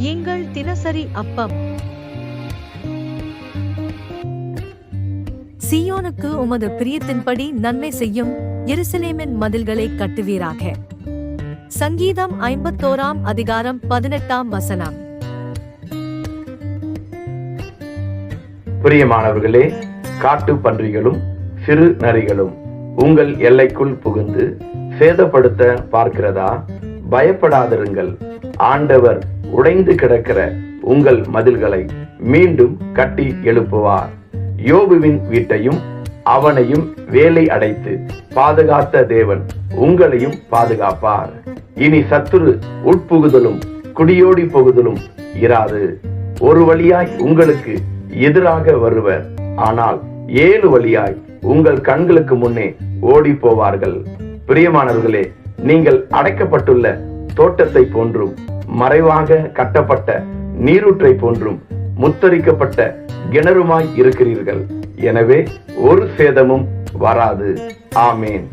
எங்கள் தினசரி அப்பம். சீயோனுக்கு உமது பிரியத்தின்படி நன்மை செய்யும் எருசலேமின் மதில்களை கட்டுவீராக. சங்கீதம் ஐம்பத்தோராம் அதிகாரம் பதினெட்டாம் வசனம். பிரியமானவர்களே காட்டு பன்றிகளும் சிறு நரிகளும் உங்கள் எல்லைக்குள் புகுந்து சேதப்படுத்த பார்க்கிறதா? பயப்படாதிருங்கள். ஆண்டவர் உடைந்து கிடக்கிற உங்கள் மதில்களை மீண்டும் கட்டி எழுப்புவார். யோபுவின் வீட்டையும் அவனையும் வேலை அடைத்து பாதுகாத்த தேவன் உங்களையும் பாதுகாப்பார். இனி சத்துரு உட்புகுதலும் குடியோடி போகுதலும் இராது. ஒரு வழியாய் உங்களுக்கு எதிராக வருவர். ஆனால் ஏழு வழியாய் உங்கள் கண்களுக்கு முன்னே ஓடி போவார்கள். பிரியமானவர்களே நீங்கள் அடைக்கப்பட்டுள்ள தோட்டத்தை போன்றும் மறைவாக கட்டப்பட்ட நீரூற்றை போன்றும் முத்தரிக்கப்பட்ட கிணறுமாய் இருக்கிறீர்கள். எனவே ஒரு சேதமும் வராது. ஆமேன்.